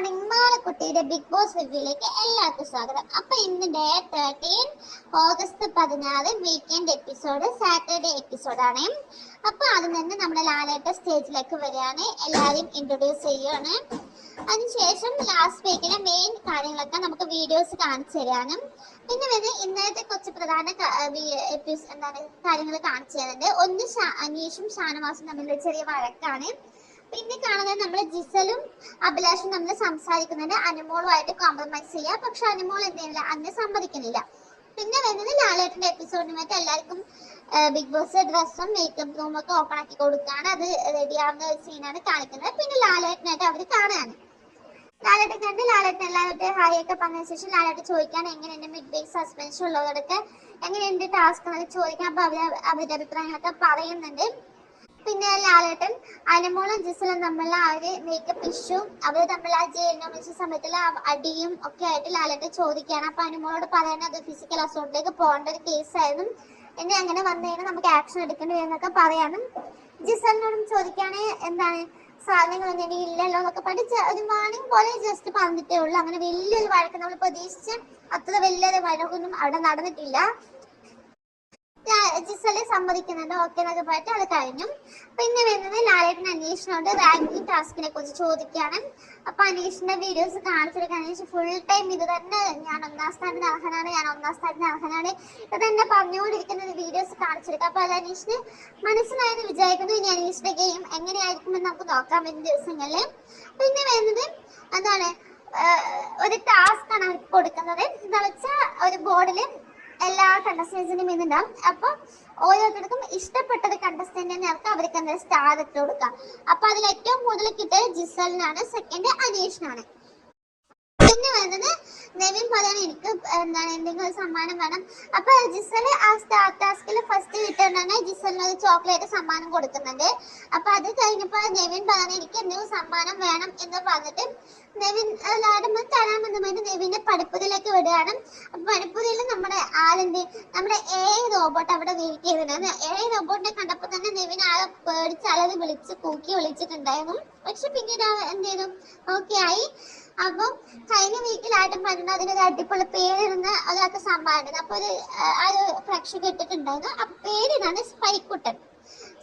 Morning മാളക്കുട്ടിയുടെ big boss റിവ്യൂയിലേക്ക് എല്ലാവർക്കും സ്വാഗതം. അപ്പൊ ഇന്ന് ഡേ തേർട്ടീൻ ഓഗസ്റ്റ് പതിനാറ് വീക്കെൻഡ് എപ്പിസോഡ് സാറ്റർഡേ എപ്പിസോഡ് ആണ്. അപ്പൊ അതിൽ നിന്ന് നമ്മുടെ ലാലേട്ട സ്റ്റേജിലേക്ക് വരികയാണ്. എല്ലാവരെയും ഇൻട്രൊഡ്യൂസ് ചെയ്യുകയാണ് അതിനുശേഷം ലാസ്റ്റ് വീക്കിലെ മെയിൻ കാര്യങ്ങളൊക്കെ നമുക്ക് വീഡിയോസ് കാണിച്ചു തരാനും പിന്നെ വരുന്ന ഇന്നത്തെ കുറച്ച് പ്രധാന എന്താണ് കാര്യങ്ങൾ കാണിച്ചു തരുന്നുണ്ട്. ഒന്ന് അനീഷും ഷാനവാസും തമ്മിലുള്ള ചെറിയ വഴക്കാണ്. പിന്നെ കാണുന്നത് നമ്മൾ ജിസലും അഭിലാഷും നമ്മൾ സംസാരിക്കുന്നത് അനുമോളുമായിട്ട് കോംപ്രമൈസ് ചെയ്യുക പക്ഷെ അനുമോൾ എന്ത് ചെയ്യുന്നില്ല അന്ന് സമ്മതിക്കുന്നില്ല. പിന്നെ വരുന്നത് ലാലേട്ടന്റെ എപ്പിസോഡിനുമായിട്ട് എല്ലാവർക്കും ബിഗ് ബോസ് ഡ്രസ്സും മേക്കപ്പ് റൂം ഒക്കെ ഓപ്പൺ ആക്കി കൊടുക്കുകയാണ്. അത് റെഡി ആവുന്ന ഒരു സീനാണ് കാണിക്കുന്നത്. പിന്നെ ലാലേട്ടനായിട്ട് അവർ കാണുകയാണ്. ലാലേട്ടൻ കണ്ട് ലാലേട്ടൻ എല്ലാവരുടെ ഹായ് ഒക്കെ പറഞ്ഞതിന് ശേഷം ലാലേട്ടൻ ചോദിക്കാൻ എങ്ങനെയുണ്ട് മിഡ് വീക്ക് സസ്പെൻഷൻ ഉള്ളവരൊക്കെ എങ്ങനെയുണ്ട് ടാസ്ക് എന്നൊക്കെ ചോദിക്കാൻ അപ്പൊ അവർ അവരുടെ അഭിപ്രായങ്ങളൊക്കെ പറയുന്നുണ്ട്. പിന്നെ ലാലേട്ടൻ അനമോളും ജിസലും തമ്മിലുള്ള ആ ഒരു മേക്കപ്പ് ഇഷ്യൂ അവർ തമ്മിൽ ആ ജയിലിനെ വിളിച്ച സമയത്തിൽ അടിയും ഒക്കെ ആയിട്ട് ലാലേട്ടൻ ചോദിക്കുകയാണ്. അപ്പൊ അനുമോളോട് പറയുന്നത് ഫിസിക്കൽ അസോൾട്ടിലേക്ക് പോകേണ്ട ഒരു കേസായിരുന്നു എന്നെ അങ്ങനെ വന്നു കഴിഞ്ഞാൽ നമുക്ക് ആക്ഷൻ എടുക്കേണ്ടി വരുന്നൊക്കെ പറയാനും ജിസലിനോടും ചോദിക്കുകയാണ് എന്താണ്? സാധനങ്ങളൊന്നും ഇനി ഇല്ലല്ലോ എന്നൊക്കെ പഠിച്ച് ഒരു വാണിംഗ് പോലെ ജസ്റ്റ് പറഞ്ഞിട്ടേ ഉള്ളൂ. അങ്ങനെ വലിയൊരു വഴക്ക് നമ്മൾ പ്രതീക്ഷിച്ച അത്ര വലിയൊരു വഴക്കൊന്നും അവിടെ നടന്നിട്ടില്ല. ജിസൽ സമ്മതിക്കുന്നുണ്ട് ഓക്കെ എന്നൊക്കെ പറഞ്ഞിട്ട് അത് കഴിഞ്ഞു. പിന്നെ വരുന്നത് ലാലേട്ടൻ അന്വേഷണമുണ്ട് റാങ്കിങ് ടാസ്കിനെ കുറിച്ച് ചോദിക്കുകയാണ്. അപ്പൊ അനീഷിന്റെ വീഡിയോസ് കാണിച്ചെടുക്കാൻ ഫുൾ ടൈം ഇത് തന്നെ ഞാൻ ഒന്നാം സ്ഥാനത്തിന് അർഹനാണ് ഞാൻ ഒന്നാം സ്ഥാനത്തിന് അർഹനാണ്. ഇത് തന്നെ പറഞ്ഞുകൊണ്ടിരിക്കുന്ന വീഡിയോസ് കാണിച്ചെടുക്കുക അപ്പൊ അത് അനീഷിന് മനസ്സിലായെന്ന് വിചാരിക്കുന്നു. ഇനി അനീഷിന്റെ ഗെയിം എങ്ങനെയായിരിക്കുമെന്ന് നമുക്ക് നോക്കാം വരുന്ന ദിവസങ്ങളിൽ പിന്നെ വരുന്നത് എന്താണ് ഒരു ടാസ്ക് ആണ് അവർക്ക് കൊടുക്കുന്നത്. എന്താ വെച്ചാൽ ഒരു ബോർഡിൽ എല്ലാ കണ്ടസ്റ്റൻസിനും ഇന്നുണ്ടാവും അപ്പൊ ഓരോരുത്തർക്കും ഇഷ്ടപ്പെട്ടത് കണ്ടസ്റ്റന്റ് ഇറക്കാം അവർക്ക് എന്താ സ്റ്റാർ ഇട്ട് കൊടുക്കാം. അപ്പൊ അതിൽ ഏറ്റവും കൂടുതൽ കിട്ടിയത് ജിസലിനാണ് സെക്കൻഡ് അനീഷിനാണ്. പിന്നെ വരുന്നത് നെവിൻ പറയാൻ എനിക്ക് എന്താണ് എന്തെങ്കിലും ഒരു സമ്മാനം വേണം. അപ്പൊ ജിസൽ ആ സ്റ്റാർ ടാസ്കിൽ ഫസ്റ്റ് കിട്ടുന്നതാണ് ജിസലിന് ഒരു ചോക്ലേറ്റ് സമ്മാനം കൊടുക്കുന്നുണ്ട്. അപ്പൊ അത് കഴിഞ്ഞപ്പോ നെവിൻ പറയാൻ എനിക്ക് എന്തെങ്കിലും സമ്മാനം വേണം എന്ന് പറഞ്ഞിട്ട് നെവിൻ ലാഡം തരാമെന്ന് പറഞ്ഞിട്ട് നെവിന്റെ പഠിപ്പുരയിലേക്ക് വിടുകയാണ്. അപ്പൊ പഠിപ്പുരയിൽ ആളിന്റെ നമ്മുടെ എ റോബോട്ട് അവിടെ വെയിറ്റ് ചെയ്തിട്ടുണ്ടായിരുന്നു എ റോബോട്ടിനെ കണ്ടപ്പോ തന്നെ നെവിൻ ആളെ പേടിച്ച് അലറി വിളിച്ച് കൂക്കി വിളിച്ചിട്ടുണ്ടായിരുന്നു. പക്ഷെ പിന്നീട് എന്ത് ചെയ്തു? ഓക്കെ ആയി. അപ്പൊ കഴിഞ്ഞ വീക്കിലായിട്ടും പറഞ്ഞു അതിനൊരു അടിപൊളി പേരിടുന്ന ഒരാൾക്ക് സംഭവം അപ്പൊ ഒരു ആ, ഒരു പ്രേക്ഷക ഇട്ടിട്ടുണ്ടായിരുന്നു. ആ പേരിതാണ് സ്പൈക്കുട്ടൻ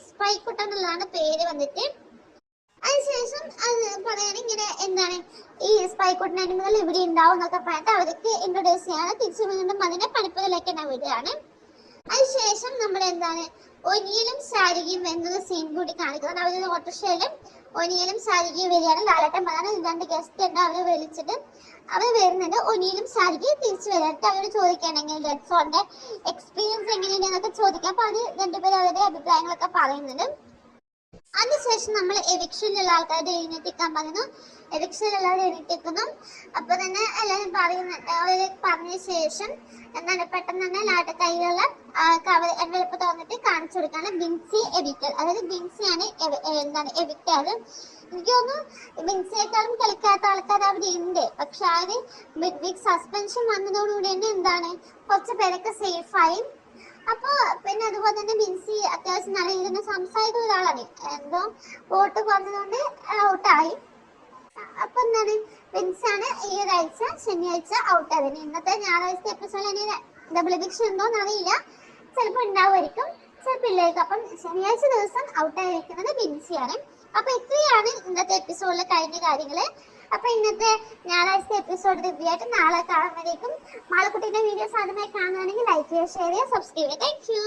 സ്പൈക്കുട്ടൻ എന്നുള്ളതാണ് പേര് വന്നിട്ട്. അതിനുശേഷം അത് പറയാൻ ഇങ്ങനെ എന്താണ് ഈ സ്പൈക്കോട്ടിന് അനിമകൾ ഇവിടെ ഉണ്ടാവും എന്നൊക്കെ പറഞ്ഞിട്ട് അവർക്ക് ഇൻട്രൊഡ്യൂസ് ചെയ്യാണ് തിരിച്ചു വീണ്ടും അതിനെ പണിപ്പതിലേക്ക് തന്നെ വിടുകയാണ് അതിനുശേഷം നമ്മൾ എന്താണ് ഒനിയലും സാരികയും എന്നൊരു സീൻ കൂടി കാണിക്കുന്നത് അവർ ഓട്ടോഷയിലും ഒനിയലും സാരികയും വരികയാണ്. ലാലട്ടൻ അതാണ് രണ്ട് ഗസ്റ്റ് ഉണ്ട് അവരെ വിളിച്ചിട്ട് അവർ വരുന്നുണ്ട്. ഒനിയലും സാരികയും തിരിച്ചു വരാട്ട് അവരോട് ചോദിക്കുകയാണെങ്കിൽ ഡെഡ് ഫോണിന്റെ എക്സ്പീരിയൻസ് എങ്ങനെയുണ്ട് എന്നൊക്കെ ചോദിക്കാം. അപ്പൊ അവർ രണ്ടുപേരും അവരുടെ അഭിപ്രായങ്ങളൊക്കെ പറയുന്നുണ്ട്. അതിനുശേഷം നമ്മൾ എവിക്ഷനിലുള്ള ആൾക്കാരുടെ എഴുന്നേറ്റിക്കാൻ പറയുന്നു. എവിക്ഷനിലുള്ളവർ എഴുന്നേറ്റിക്കുന്നു. അപ്പൊ തന്നെ എല്ലാവരും പറയുന്നുണ്ട് അവർ പറഞ്ഞ ശേഷം എന്താണ് പെട്ടെന്ന് തന്നെ ലാട്ട കയ്യിലുള്ള കവർ എൻവെളുപ്പ് തോന്നിട്ട് കാണിച്ചു കൊടുക്കാണ് ബിൻസി എവിക്കൽ. അതായത് ബിൻസിയാണ് എന്താണ് എവിക്കാറ് എനിക്ക് തോന്നുന്നു ബിൻസിയേക്കാളും കളിക്കാത്ത ആൾക്കാർ അവിടെ ഉണ്ട്. പക്ഷെ ആ മിഡ് വീക്ക് സസ്പെൻഷൻ വന്നതോടുകൂടി തന്നെ എന്താണ് കുറച്ച് പേരൊക്കെ സേഫായി അപ്പൊ പിന്നെ അതുപോലെ തന്നെ ബിൻസി അത്യാവശ്യം നല്ല രീതിയിൽ തന്നെ സംസാരിക്കുന്ന ഒരാളാണ്. എന്തോ വോട്ട് കുറഞ്ഞതുകൊണ്ട് ഔട്ടായി. അപ്പൊ എന്താണ് ബിൻസാണ് ഈ ഒരാഴ്ച ശനിയാഴ്ച ഔട്ടായത് ഇനി ഇന്നത്തെ ഞായറാഴ്ച എപ്പിസോഡിൽ ഡബിൾ എവിക്ഷൻ ഉണ്ടോ അറിയില്ല ചിലപ്പോൾ ഉണ്ടാവുമായിരിക്കും. ചിലപ്പോൾ ഇല്ലായിരിക്കും. അപ്പം ശനിയാഴ്ച ദിവസം ഔട്ടായിരിക്കുന്നത് ബിൻസിയാണ്. അപ്പൊ ഇത്രയാണ് ഇന്നത്തെ എപ്പിസോഡിലെ കഴിഞ്ഞ കാര്യങ്ങൾ. അപ്പൊ ഇന്നത്തെ ഞായറാഴ്ച എപ്പിസോഡ് റിവ്യൂ ആയിട്ട് നാളെ കാണുമ്പോഴേക്കും മാളക്കുട്ടീന്റെ വീഡിയോസ് ആദ്യമായി കാണുകയാണെങ്കിൽ ലൈക്ക് ചെയ്യുക ഷെയർ ചെയ്യുക സബ്സ്ക്രൈബ് ചെയ്യുക. Thank you